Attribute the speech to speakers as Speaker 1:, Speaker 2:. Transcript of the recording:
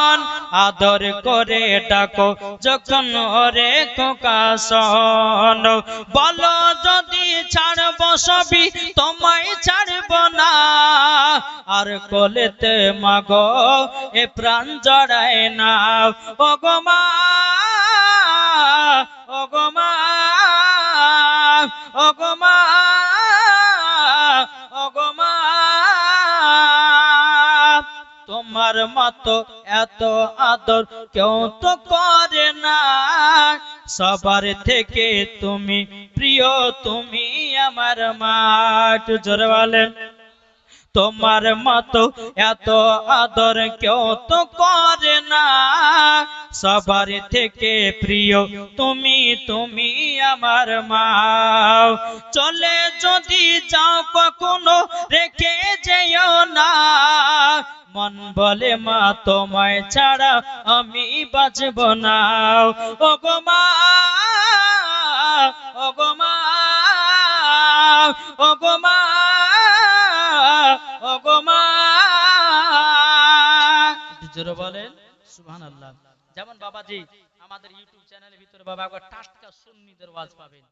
Speaker 1: শোন আদর করে ডাকো, যখন ওরে খোকা শোন। বলো যদি ছাড়ব সবই, তোমায় ছাড়ব না। আর কোলেতে মাগো, এ প্রাণ জড়ায় না। ও তোমার মতো এত আদর কেউ তো করে না। সবার থেকে তুমি প্রিয়, তুমি আমার মা একটু জোরে তোমার মতো এত আদর কেউ তো করে না। সবার থেকে প্রিয়, তুমি তুমি আমার মা চলে যদি যাও কখনো রেখে যেও না। মন বলে, মা, তোমায় ছাড়া আমি বাঁচব না। ও গো মা ও গো মা ও গো মা ও গো মা জোরে বলেন, সুবহানাল্লাহ। যেমন বাবাজি, আমাদের ইউটিউব চ্যানেলের ভিতরে বাবা টাটকা সুন্নিদের ওয়াজ পাবেন।